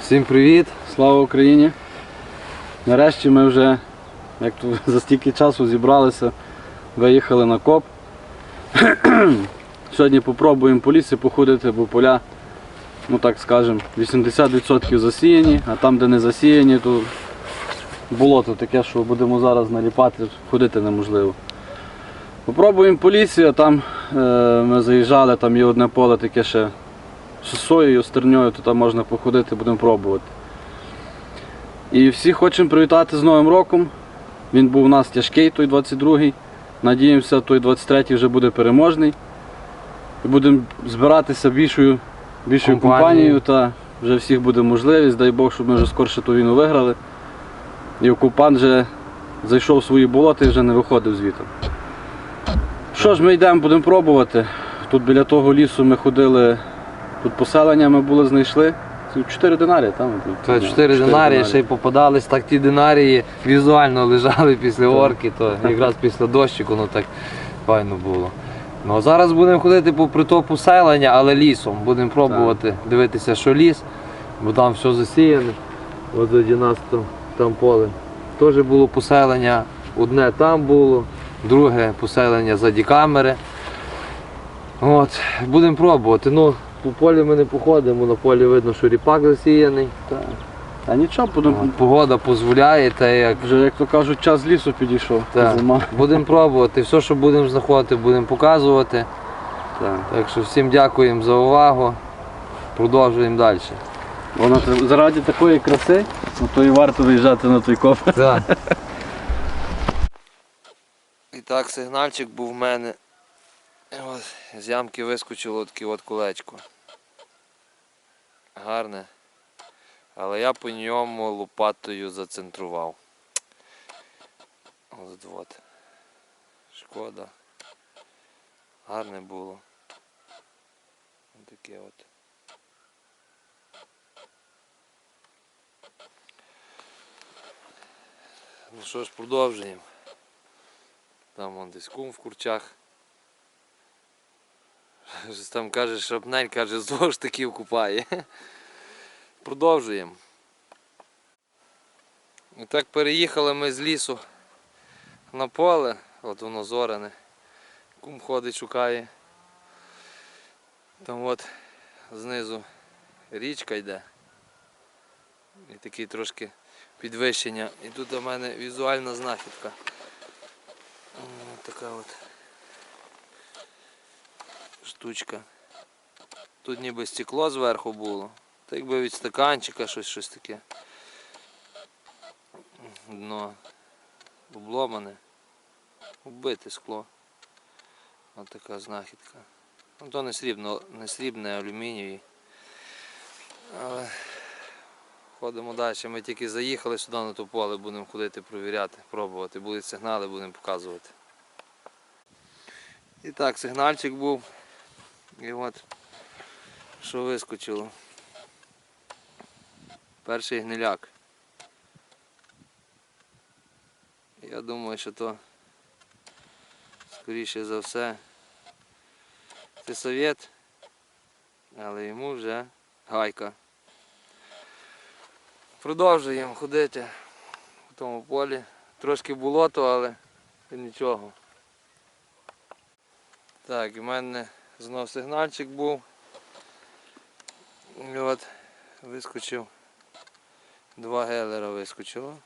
Всім привіт, слава Україні. Нарешті ми вже, як то за стільки часу зібралися, виїхали на коп. Сьогодні попробуємо по лісі походити, бо поля, ну так скажемо, 80% засіяні, а там, де не засіяні, то болото таке, що будемо зараз наліпати, ходити неможливо. Попробуємо по лісі, а там ми заїжджали, там є одне поле таке ще з соєю, з терньою, то там можна походити, будемо пробувати. І всі хочемо привітати з Новим роком. Він був у нас тяжкий, той 22-й. Надіємося, той 23-й вже буде переможний. І будемо збиратися більшою, більшою Компанією. компанією, та вже всіх буде можливість. Дай Бог, щоб ми вже скорше ту війну виграли. І окупант вже зайшов в свої болота і вже не виходив звідти. Що ж, ми йдемо, будемо пробувати. Тут біля того лісу ми ходили, тут поселення ми були, знайшли. 4 динарії, там? Це 4 динарії, ще й попадались, так ті динарії візуально лежали після орки, то якраз після дощику, ну так файно було. Ну зараз будемо ходити по притопу селення, але лісом. Будемо пробувати дивитися, що ліс, бо там все засіяне. От заді нас там, там поле. Теж було поселення, одне там було, друге поселення заді камери. От, будемо пробувати. Ну, по полі ми не походимо, на полі видно, що ріпак засіяний. Так. А нічого, будемо. Погода дозволяє, та як. Вже, як то кажуть, час лісу підійшов. Зима. Будемо пробувати. Все, що будемо знаходити, будемо показувати. Так. Так що всім дякуємо за увагу. Продовжуємо далі. Воно тр- заради такої краси, ну, то і варто виїжджати на той коп. Так. Так, сигнальчик був в мене. От з ямки вискочило таке от колечко. Гарне. Але я по ньому лопатою зацентрував. От от. Шкода. Гарне було. Ось Таке от. Ну що ж, продовжуємо. Там он десь кум в курчах. Щось Там каже, шрапнель, каже, знову ж таки купає. Продовжуємо. І так переїхали ми з лісу на поле, от воно зорене. Кум ходить, шукає. Там от знизу річка йде. І такий трошки підвищення. І тут у мене візуальна знахідка. Ось така от штучка. Тут ніби стекло зверху було. Та якби від стаканчика щось щось таке. Дно обломане. Вбите скло. Ось така знахідка. Ну то не срібно, не срібне, алюмінієві. Але ходимо далі. Ми тільки заїхали сюди на то поле, будемо ходити провіряти, пробувати. Будуть сигнали, будемо показувати. І так, сигнальчик був. І от що вискочило. Перший гниляк. Я думаю, що то скоріше за все це совєт, але йому вже гайка. Продовжуємо ходити в тому полі. Трошки болото, але нічого. Так, і в мене знов сигнальчик був. І от вискочив. Два гелера вискочило.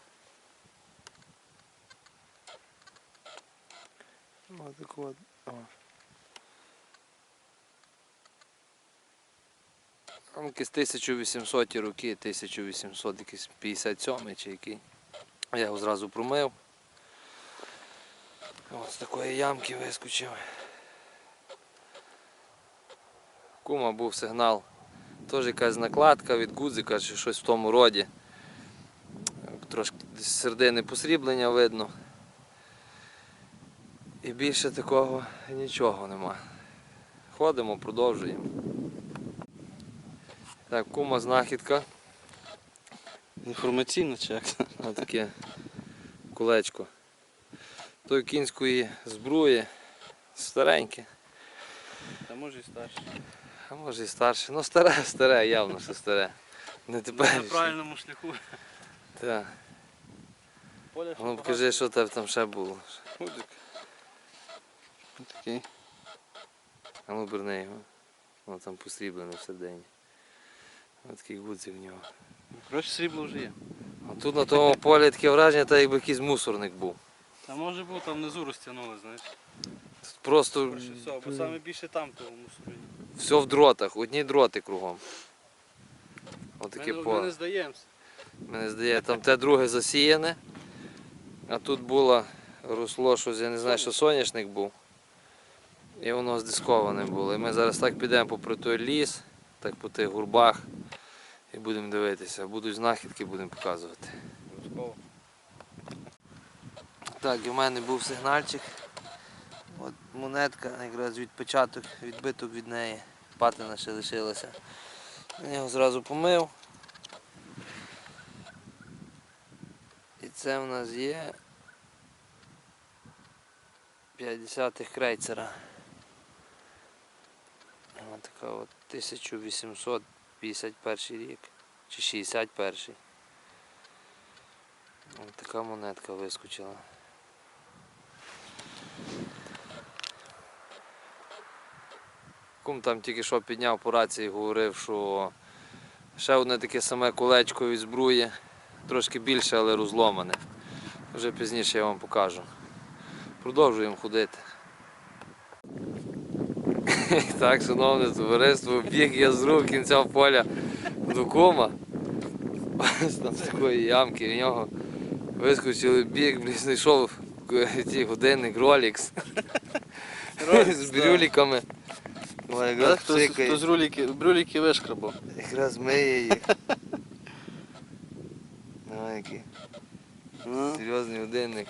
Ось так от. Там якісь 1800 роки, 1800 якийсь 57 чи який. Я його зразу промив. Ось з такої ямки вискочив. Кума був сигнал. Теж якась накладка від гудзика чи щось в тому роді. Трошки середини посріблення видно. І більше такого нічого нема. Ходимо, продовжуємо. Так, кума знахідка. Інформаційно чи як? Ось таке кулечко. Той кінської збруї стареньке. Та може і старше. А може і старше. Ну старе, старе, явно, що старе. Не На правильному шляху. Так. Ну покажи, що тебе там ще було. Гудзик. Такий. А ну берни його. Воно там посріблене всередині. Ось такий гудзик в нього. Коротше, срібло вже є. А тут на тому полі таке враження, так якби якийсь мусорник був. Та може бути там внизу розтягнули, знаєш. Тут просто Коротше, все, бо саме більше там того мусору. все в дротах, одні дроти кругом. Отаке Ми, ми поле. не здаємося. Мене здається, там те друге засіяне, а тут було росло щось, я не знаю, що соняшник був. І воно здисковане було. І ми зараз так підемо попри той ліс, так по тих гурбах і будемо дивитися. Будуть знахідки, будемо показувати. Так, і в мене був сигнальчик. От монетка, якраз відпечаток, відбиток від неї. Патина ще лишилася. Я його зразу помив. І це в нас є 50-х крейцера. Ось така от 1851 рік. Чи 61. Ось така монетка вискочила. Кум там тільки що підняв по рації, говорив, що ще одне таке саме колечко від збруї, трошки більше, але розломане. Вже пізніше я вам покажу. Продовжуємо ходити. Так, шановне товариство, біг я з рук кінця поля до кума. Ось там з такої ямки в нього вискочили біг, блін, знайшов ті годинник Rolex з брюліками. Якраз Хтось, пшикає. руліки, брюліки вишкрабав. Якраз миє їх. Ой, який Ну, серйозний годинник.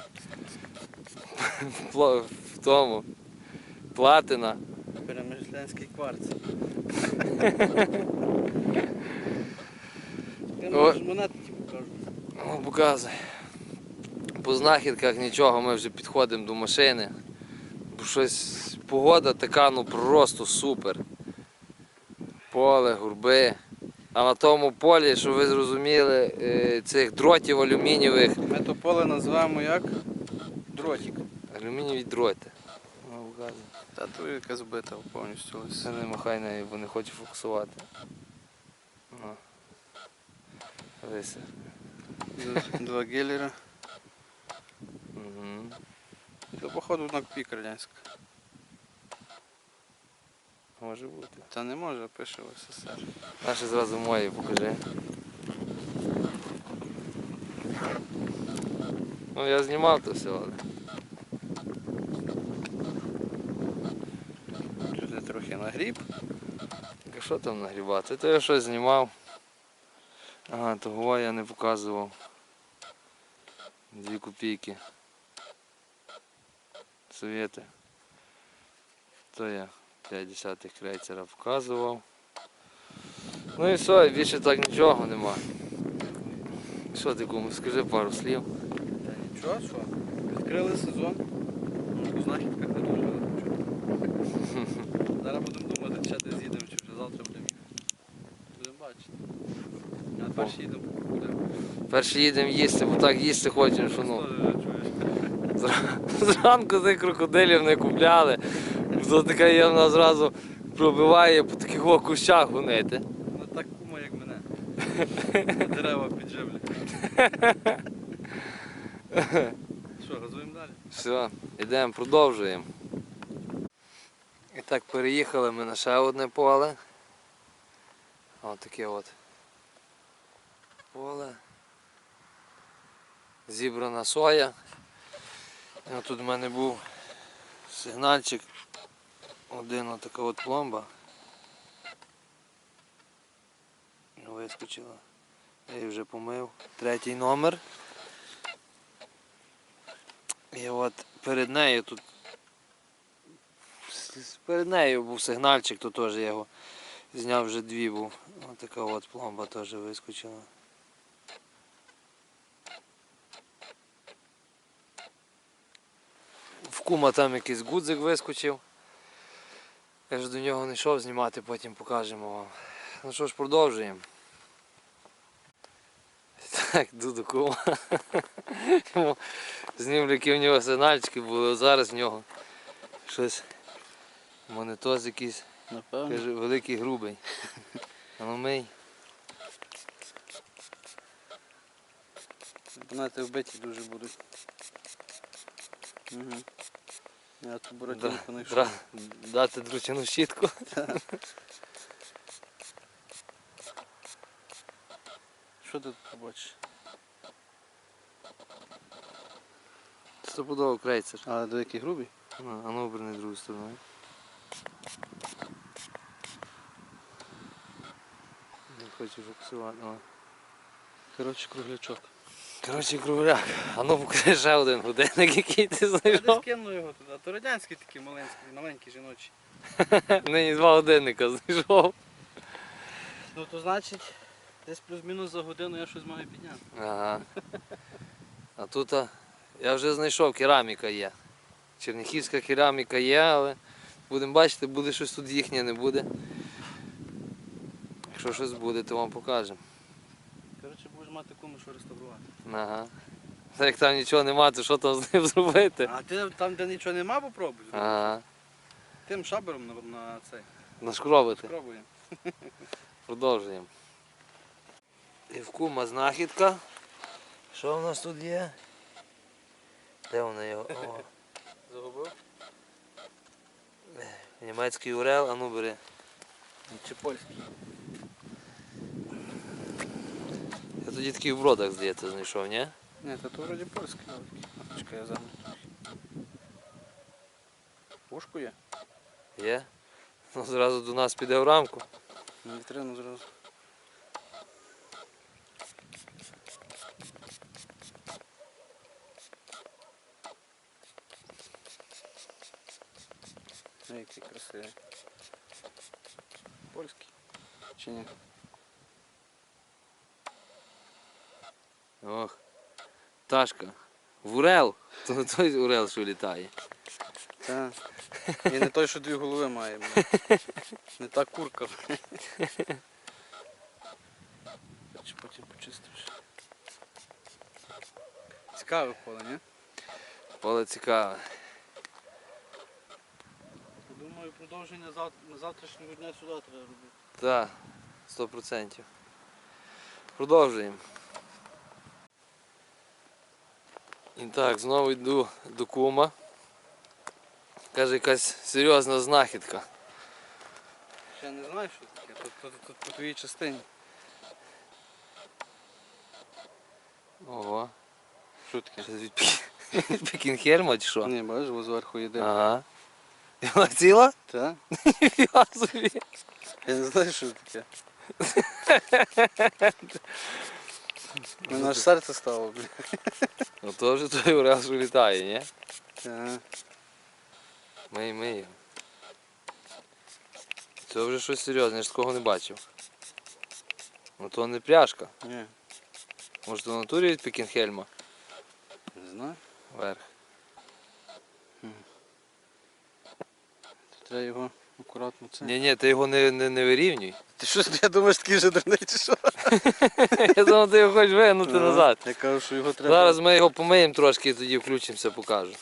В тому. Платина. Перемишлянський кварц. Покажу. Ну, показуй. По знахідках нічого, ми вже підходимо до машини. Бо щось погода така, ну просто супер. Поле, гурби. А на тому полі, щоб ви зрозуміли, е, цих дротів алюмінієвих. Ми то поле називаємо як? Дротик. Алюмінієві дроти. Ну, показуй. Та то яка збита повністю. Це не махай нею, бо не хочу фокусувати. Дивися. Два- гелера. Угу. То походу на пік радянська. Може бути. Та не може, пише в СССР. Наші зразу мої покажи. Ну я знімав то все, але. Туди трохи нагріб. А що там нагрібати? То я щось знімав. Ага, того я не показував. Дві копійки. Совєти. То я 50-х крейцера показував. Ну і все, більше так нічого нема. Що ти кому, скажи пару слів. Та нічого, що? Відкрили сезон. Ну, по знахідках не дуже. але нічого. Зараз будемо думати, чи десь їдемо, чи вже завтра будемо їхати. Будемо. А перші їдемо їдемо їсти, бо так їсти хочемо, що ну. Зранку цих крокодилів не купляли. То така є вона зразу пробиває по таких о кущах гонити. Ну так кума, як мене. Дерева підживлять. Що, газуємо далі? Все, йдемо, продовжуємо. І так переїхали ми на ще одне поле. Ось таке от поле. Зібрана соя. Тут в мене був сигнальчик. Один отака от пломба. Вискочила. Я її вже помив. Третій номер. І от перед нею тут. Перед нею був сигнальчик, то теж я його зняв вже дві був. Ось така от пломба теж вискочила. В кума там якийсь гудзик вискочив. Я ж до нього не йшов знімати, потім покажемо вам. Ну що ж, продовжуємо. Так, до кума. Які в нього сигнальчики були, зараз в нього щось монетоз якийсь, Напевно. каже, великий грубий. А ну мий. Знаєте, вбиті дуже будуть. Угу. Я тут буратинку не Дра- Дати дручину щітку. Що ти тут побачиш? Стопудово крейцер. А до який грубий? А ну оберни другу сторону. Хочу фокусувати. Коротше, круглячок. Коротше, кругляк. А ну покажи ще один годинник, який ти Я десь знайшов. кинув його туди. А то радянський такий маленький, маленький жіночий. Нині два годинника знайшов. Ну то значить, десь плюс-мінус за годину я щось маю підняти. Ага. А тут а, я вже знайшов, кераміка є. Черніхівська кераміка є, але будемо бачити, буде щось тут їхнє, не буде. Якщо щось буде, то вам покажемо. Коротше, будеш мати кому що реставрувати. Ага. Та Як там нічого нема, то що там з ним зробити? А ти там, де нічого нема, попробуй. Ага. Тим шабером на, на цей. Нашкробити. Спробуємо. Продовжуємо. І в кума знахідка. Що в нас тут є? Де вона його? О, Загубив? німецький урел, а ну бери. Чи польський? Я тоді такий в бродах, здається, знайшов, ні? Ні, та то вроді польський. А, Чекай, я замовлю. Пушку є? Є? Ну, зразу до нас піде в рамку. На вітрину зразу. Ну, який красивий. Польський. Чи ні? Ох. Ташка. В урел. То не той урел, що літає. Так. І не той, що дві голови має. Не та курка. Чи потім почистиш. Цікаве поле, ні? Поле цікаве. Думаю, продовження зав... завтрашнього дня сюди треба робити. Так, 100%. Продовжуємо. І так, знову йду до кума. Каже, якась серйозна знахідка. Ще не знаю, що таке. Тут, тут, тут по твоїй частині. Ого. Що таке? Що від Пі- від Пікінхельма чи що? Ні, бачиш, ось зверху йде. Ага. І вона ціла? Собі. Я не знаю, що таке. Мене аж серце стало, блін. Ну то вже той ураз що літає, ні? Так. Мий, мий. його. Це вже щось серйозне, я ж такого не бачив. Ну то не пряжка. Ні, Може то в натурі від Пікінхельма не знаю. вверх. Треба його акуратно це. Ні, ні, ти його не, не, не вирівнюй. Ти що, я думаєш, такий же дурний чи що? Я думав, ти його хочеш вигнути Ага. назад. Я кажу, що його треба. Зараз ми його помиємо трошки і тоді включимося, покажу.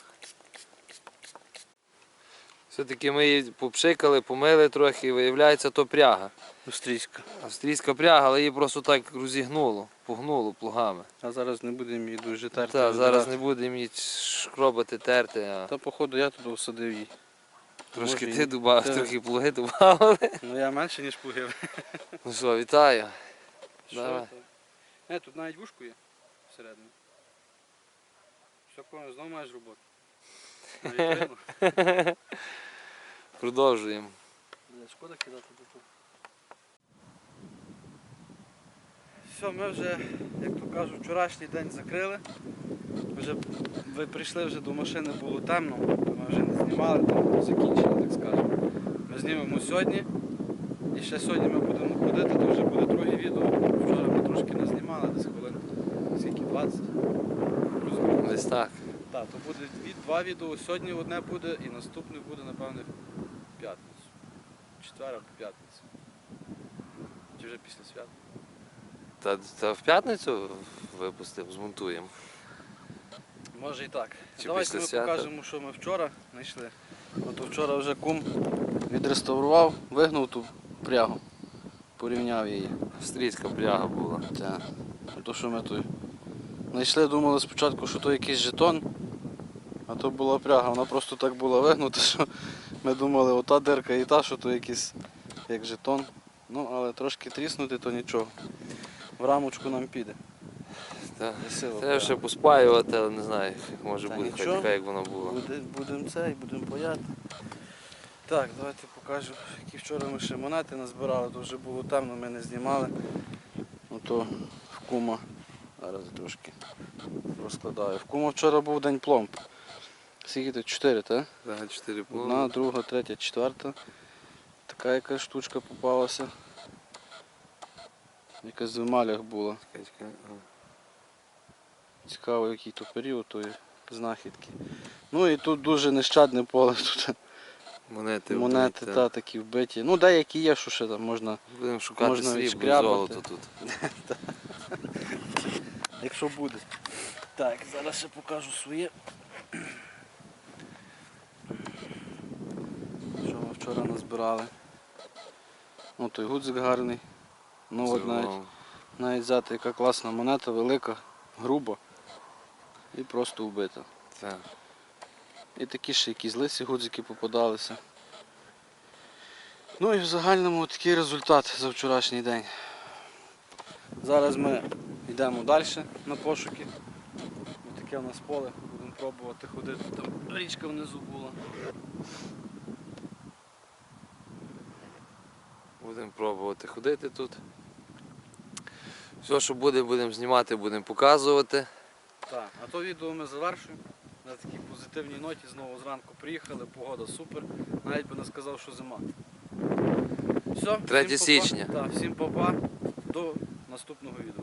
Все-таки ми її попшикали, помили трохи, і виявляється, то пряга. Австрійська. Австрійська пряга, але її просто так розігнуло, погнуло плугами. А зараз не будемо її дуже терти. Так, зараз не будемо її шкробати, терти, а Та походу я туди всадив її. трошки може, ти і- додав, трохи плуги додали. Ну я менше, ніж плугив. Ну що, вітаю. Що Давай. так? Не, тут навіть вушку є всередині. Все правильно, знову маєш роботу. Продовжуємо. Бля, шкода кидати до того. Все, ми вже, як то кажуть, вчорашній день закрили. Вже ви прийшли вже до машини, було темно, ми вже не знімали, там закінчили, так скажемо. Ми знімемо сьогодні. І ще сьогодні ми будемо ходити, то вже буде друге відео. Вчора ми трошки не знімали, десь хвилин скільки 20. Плюс-мінус. Десь так. Так, то буде два відео. Сьогодні одне буде і наступне буде, напевне, в п'ятницю. четвер або п'ятницю. Чи вже після свят. Та, та в п'ятницю випустимо, змонтуємо. Може і так. Чи Давайте після ми свята? покажемо, що ми вчора знайшли. От вчора вже кум відреставрував, вигнув ту прягу, порівняв її. Австрійська бляга була. Так. То, що ми тут знайшли, думали спочатку, що то якийсь жетон, а то була пряга. Вона просто так була вигнута, що ми думали, ота дирка і та, що то якийсь як жетон. Ну, але трошки тріснути, то нічого. В рамочку нам піде. Та. Красиво. Треба ще поспаювати, але не знаю, може Та буде хай така, як воно було. Буде, будемо це і будемо паяти. Так, давайте покажу, які вчора ми ще монети назбирали, то вже було темно, ми не знімали. Ото в кума. Зараз трошки розкладаю. В кума вчора був день пломб. Скільки тут? Чотири, так? Так, чотири Одна, друга, третя, четверта. Така якась штучка попалася. Якась в емалях була. Цікаво, який то період тої знахідки. Ну і тут дуже нещадне поле. Тут Монети, монети вбиті, та, такі вбиті. Ну деякі є, що ще там можна. Будемо шукати можна срібло, золото тут. Якщо буде. Так, зараз ще покажу своє. Що ми вчора назбирали. Ну той гудзик гарний. Ну от навіть, навіть взяти яка класна монета, велика, груба і просто вбита. Так. І такі ще якісь лисі гудзики попадалися. Ну і в загальному такий результат за вчорашній день. Зараз ми йдемо далі на пошуки. Ось таке у нас поле, будемо пробувати ходити. Там річка внизу була. Будемо пробувати ходити тут. Все, що буде, будемо знімати, будемо показувати. Так, а то відео ми завершуємо. На такій позитивній ноті знову зранку приїхали, погода супер. Навіть би не сказав, що зима. Все, 3 всім січня. Так, всім папа. До наступного відео.